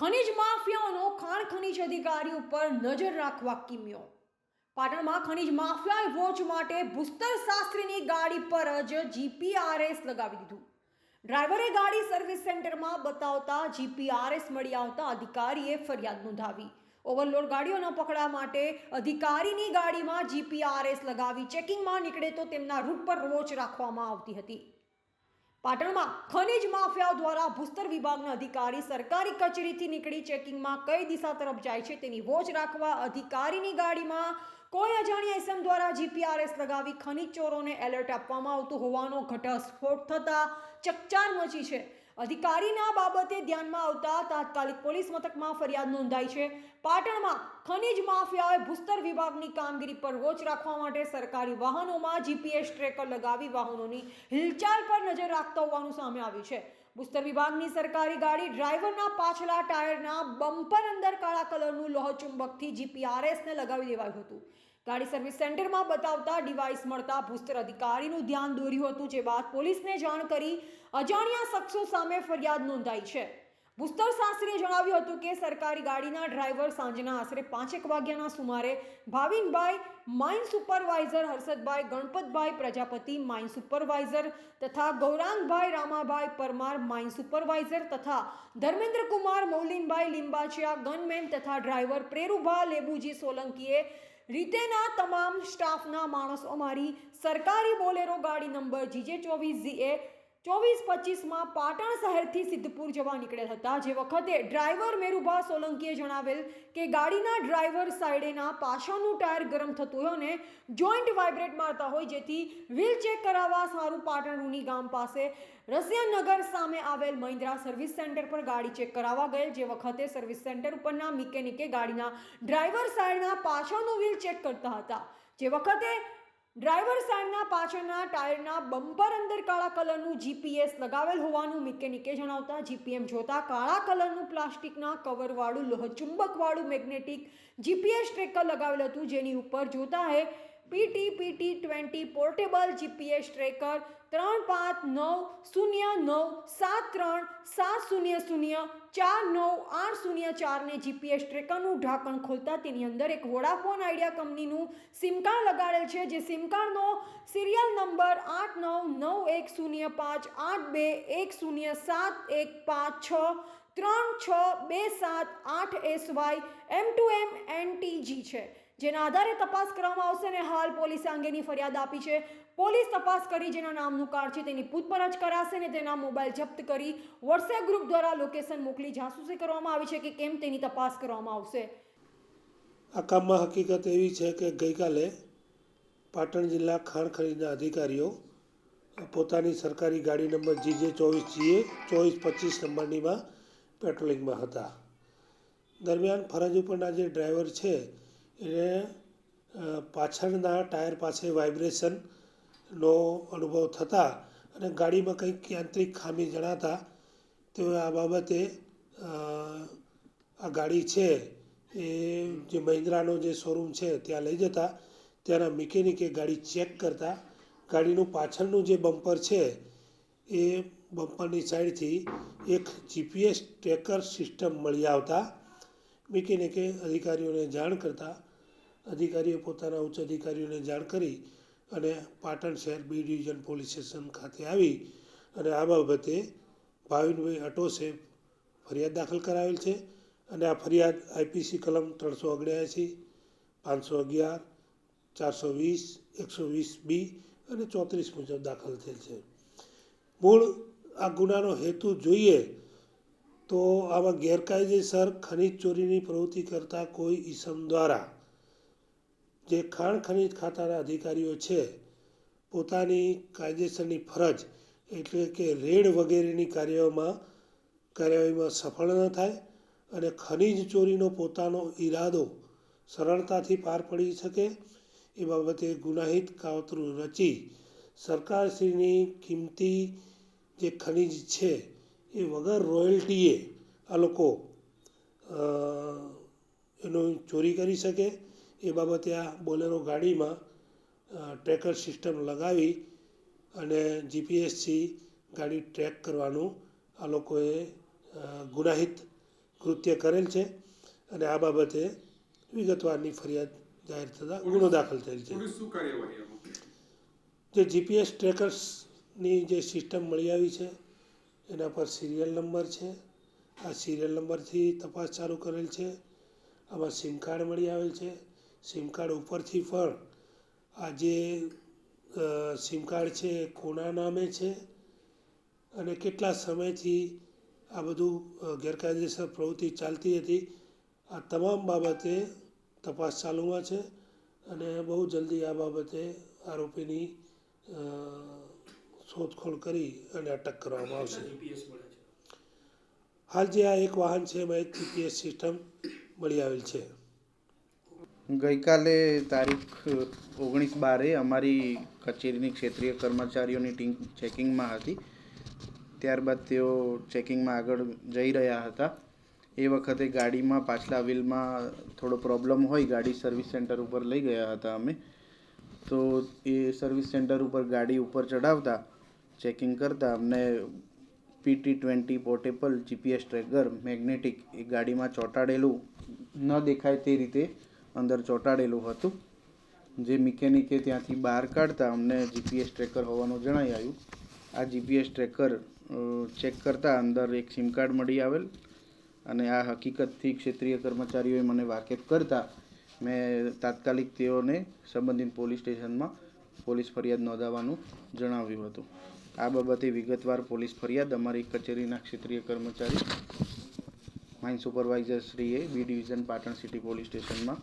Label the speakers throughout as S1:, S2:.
S1: ખનિજ માફિયાઓનો ખાણ ખનિજ અધિકારી ઉપર નજર રાખવા કિમ્યો. પાટણમાં ખનિજ માફિયાએ વોચ માટે ભૂસ્તર શાસ્ત્રીની ગાડી પર જ જીપીઆરએસ લગાવી દીધું. ડ્રાઈવરે ગાડી સર્વિસ સેન્ટરમાં બતાવતા જીપીઆરએસ મળી આવતા અધિકારીએ ફરિયાદ નોંધાવી. ઓવરલોડ ગાડીઓ ન પકડવા માટે અધિકારીની ગાડીમાં જીપીઆરએસ લગાવી ચેકિંગમાં નીકળે તો તેમના રૂટ પર વોચ રાખવામાં આવતી હતી. પાટણમાં ખનિજ માફિયાઓ દ્વારા ભૂસ્તર વિભાગના અધિકારી સરકારી કચેરીથી નીકળી ચેકિંગમાં કઈ દિશા તરફ જાય છે તેની વોચ રાખવા અધિકારીની ગાડીમાં કોઈ અજાણ્યા એસએમ દ્વારા જીપીઆરએસ લગાવી ખનિજ ચોરોને એલર્ટ આપવામાં આવતું હોવાનો ઘટસ્ફોટ થતાં ચકચાર મચી છે. અધિકારીના બાબતે ધ્યાનમાં આવતા તાત્કાલિક પોલીસ મથકમાં ફરિયાદ નોંધાઈ છે. પાટણમાં ખનિજ માફિયાઓએ ભૂસ્તર વિભાગની કામગીરી પર વોચ રાખવા માટે સરકારી વાહનોમાં જીપીએસ ટ્રેકર લગાવી વાહનોની હિલચાલ પર નજર રાખતા હોવાનું સામે આવ્યું છે. ભૂસ્તર વિભાગની સરકારી ગાડી ડ્રાઈવરના પાછલા ટાયરના બમ્પર અંદર કાળા કલરનું લોહચુંબકથી જીપીઆરએસને લગાવી દેવાયું હતું. ગાડી સર્વિસ સેન્ટરમાં બતાવતા ડિવાઇસ મળતા ભૂસ્તર અધિકારીનું ધ્યાન દોર્યું હતું, જે બાદ પોલીસને જાણ કરી અજાણ્યા શખ્સો સામે ફરિયાદ નોંધાઈ છે. ભૂસ્તર શાસ્ત્રીએ જણાવ્યું હતું કે, સરકારી ગાડીના ડ્રાઈવર સાંજના આશરે પાંચેક વાગ્યાના સુમારે Bhavinbhai mine supervisor, Harshadbhai Ganpatbhai Prajapati mine supervisor તથા ગૌરાંગભાઈ રામાભાઈ પરમાર માઇન સુપરવાઇઝર તથા ધર્મેન્દ્રકુમાર મૌલિનભાઈ લિંબાચિયા ગનમેન તથા ડ્રાઈવર પ્રેરુભા લેબુજી સોલંકીએ રીતેના તમામ સ્ટાફના માણસો અમારી સરકારી બોલેરો ગાડી નંબર જીજે ચોવીસ ઝીએ ચોવીસ પચીસમાં પાટણ શહેરથી સિદ્ધપુર જવા નીકળેલ હતા. જે વખતે ડ્રાઈવર મેરુભા સોલંકીએ જણાવેલ કે ગાડીના ડ્રાઈવર સાઈડેના પાછળનું ટાયર ગરમ થતું હોય અને જોઈન્ટ વાઇબ્રેટ મારતા હોય, જેથી વ્હીલ ચેક કરાવવા સારું પાટણ રૂની ગામ પાસે રસિયાનગર સામે આવેલ મહિન્દ્રા સર્વિસ સેન્ટર પર ગાડી ચેક કરાવવા ગયેલ. જે વખતે સર્વિસ સેન્ટર ઉપરના મિકેનિકે ગાડીના ડ્રાઈવર સાઈડના પાછળનું વ્હીલ ચેક કરતા હતા. જે વખતે ડ્રાઈવર સાઈડના પાછળના ટાયરના બમ્પર અંદર કાળા કલરનું જીપીએસ લગાવેલ હોવાનું મિકેનિકે જણાવતા જીપીએમ જોતા કાળા કલરનું પ્લાસ્ટિકના કવરવાળું, લોહચુંબકવાળું મેગ્નેટિક જીપીએસ ટ્રેકર લગાવેલ હતું, જેની ઉપર જોતા હે PT PT twenty portable GPS tracker ત્રણ પાંચ નવ શૂન્ય નવ સાત ત્રણ સાત શૂન્ય શૂન્ય ચાર નવ આઠ શૂન્ય ચારને જીપીએસ ટ્રેકરનું ઢાંકણ ખોલતા તેની અંદર એક વોડાફોન આઈડિયા કંપનીનું સિમ કાર્ડ લગાડેલ છે, જે સિમ કાર્ડનો સિરિયલ નંબર આઠ નવ નવ એક શૂન્ય પાંચ આઠ બે એક શૂન્ય સાત એક પાંચ છ ત્રણ છ બે સાત આઠ S Y M two M N G છે. જેના આધારે તપાસ કરવામાં આવશે અને હાલ પોલીસે અંગેની ફરિયાદ આપી છે. પોલીસ તપાસ કરી જેના નામનું કાર્ડ છે તેની પૂછપરછ કરાશે અને તેના મોબાઈલ જપ્ત કરી વોટ્સએપ ગ્રુપ દ્વારા લોકેશન મોકલી જાસૂસી કરવામાં આવી છે કે કેમ તેની તપાસ કરવામાં આવશે.
S2: આ કામમાં હકીકત એવી છે કે ગઈકાલે પાટણ જિલ્લા ખાણ ખનીજના અધિકારીઓ પોતાની સરકારી ગાડી નંબર જીજે ચોવીસ જીએ ચોવીસ પચીસ નંબરનીમાં પેટ્રોલિંગમાં હતા. દરમિયાન ફરજ ઉપરના જે ડ્રાઈવર છે એને પાછળના ટાયર પાસે વાઇબ્રેશનનો અનુભવ થતાં અને ગાડીમાં કંઈક યાંત્રિક ખામી જણાતા તેઓએ આ બાબતે આ ગાડી છે એ જે મહિન્દ્રાનો જે શોરૂમ છે ત્યાં લઈ જતા, ત્યાંના મિકેનિકે ગાડી ચેક કરતા ગાડીનું પાછળનું જે બમ્પર છે એ બમ્પરની સાઈડથી એક જીપીએસ ટ્રેકર સિસ્ટમ મળી આવતા. મિકેનિકે અધિકારીઓને જાણ કરતાં અધિકારીઓ પોતાના ઉચ્ચ અધિકારીઓને જાણ કરી અને પાટણ શહેર બી ડિવિઝન પોલીસ સ્ટેશન ખાતે આવી અને આ બાબતે ભાવિનભાઈ અટોસે ફરિયાદ દાખલ કરાવેલ છે અને આ ફરિયાદ આઈપીસી કલમ ત્રણસો ઓગણ્યાસી પાંચસો અગિયાર, ચારસો વીસ, એકસો વીસ બી અને ચોત્રીસ મુજબ દાખલ થયેલ છે. મૂળ આ ગુનાનો હેતુ જોઈએ તો આમાં ગેરકાયદેસર ખનિજ ચોરીની પ્રવૃત્તિ કરતા કોઈ ઈસમ દ્વારા જે ખાણ ખનીજ ખાતાના અધિકારીઓ છે, પોતાની કાયદેસરની ફરજ એટલે કે રેડ વગેરેની કાર્યમાં, કાર્યવાહીમાં સફળ ન થાય અને ખનીજ ચોરીનો પોતાનો ઈરાદો સરળતાથી પાર પડી શકે, એ બાબતે ગુનાહિત કાવતરું રચી સરકારશ્રીની કિંમતી જે ખનિજ છે, એ વગર રોયલ્ટીએ આ લોકો એનું ચોરી કરી શકે એ બાબતે આ બોલેરો ગાડીમાં ટ્રેકર સિસ્ટમ લગાવી અને જીપીએસથી ગાડી ટ્રેક કરવાનું આ લોકોએ ગુનાહિત કૃત્ય કરેલ છે અને આ બાબતે વિગતવારની ફરિયાદ જાહેર થતાં ગુનો દાખલ થયેલ છે. જે જીપીએસ ટ્રેકર્સની જે સિસ્ટમ મળી આવી છે એના પર સિરિયલ નંબર છે. આ સિરિયલ નંબરથી તપાસ ચાલુ કરેલ છે. આમાં સિમ કાર્ડ મળી આવેલ છે. સિમ કાર્ડ ઉપરથી પણ આ જે સિમ કાર્ડ છે એ કોના નામે છે અને કેટલા સમયથી આ બધું ગેરકાયદેસર પ્રવૃત્તિ ચાલતી હતી આ તમામ બાબતે તપાસ ચાલુમાં છે અને બહુ જલ્દી આ બાબતે આરોપીની શોધખોળ કરી અને અટક કરવામાં આવશે. હાલ જે આ એક વાહન છે એમાં એક જીપીએસ સિસ્ટમ મળી આવેલ છે.
S3: ગઈકાલે તારીખ ઓગણીસ બારે અમારી કચેરીની ક્ષેત્રીય કર્મચારીઓની ટીમ ચેકિંગમાં હતી. ત્યારબાદ તેઓ ચેકિંગમાં આગળ જઈ રહ્યા હતા. એ વખતે ગાડીમાં પાછલા વ્હીલમાં થોડો પ્રોબ્લેમ હોય, ગાડી સર્વિસ સેન્ટર ઉપર લઈ ગયા હતા અમે. તો એ સર્વિસ સેન્ટર ઉપર ગાડી ઉપર ચડાવતા ચેકિંગ કરતા અમને PT twenty portable GPS tracker, magnetic એ ગાડીમાં ચોંટાડેલું ન દેખાય તે રીતે અંદર ચોંટાડેલું હતું. જે મિકેનિકે ત્યાંથી બહાર કાઢતા અમને જીપીએસ ટ્રેકર હોવાનું જણાઈ આવ્યું. આ જીપીએસ ટ્રેકર ચેક કરતાં અંદર એક સિમ કાર્ડ મળી આવેલ અને આ હકીકતથી ક્ષેત્રીય કર્મચારીઓએ મને વાકેફ કરતા મેં તાત્કાલિક તેઓને સંબંધિત પોલીસ સ્ટેશનમાં પોલીસ ફરિયાદ નોંધાવવાનું જણાવ્યું હતું. આ બાબતે વિગતવાર પોલીસ ફરિયાદ અમારી કચેરીના ક્ષેત્રીય કર્મચારી, માઇન સુપરવાઇઝર શ્રીએ B division Patan city police સ્ટેશનમાં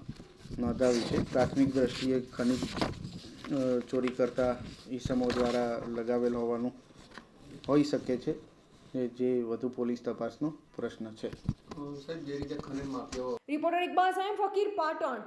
S3: નોંધાવી છે. પ્રાથમિક દ્રષ્ટિએ ખનિજ ચોરી કરતા ઈસમો દ્વારા લગાવેલ હોવાનું હોઈ શકે છે જે વધુ પોલીસ તપાસનો પ્રશ્ન છે.
S4: સાહેબ જે રીતે
S1: રિપોર્ટર ઇકબાલ સાહેબ ફકીર પાટણ.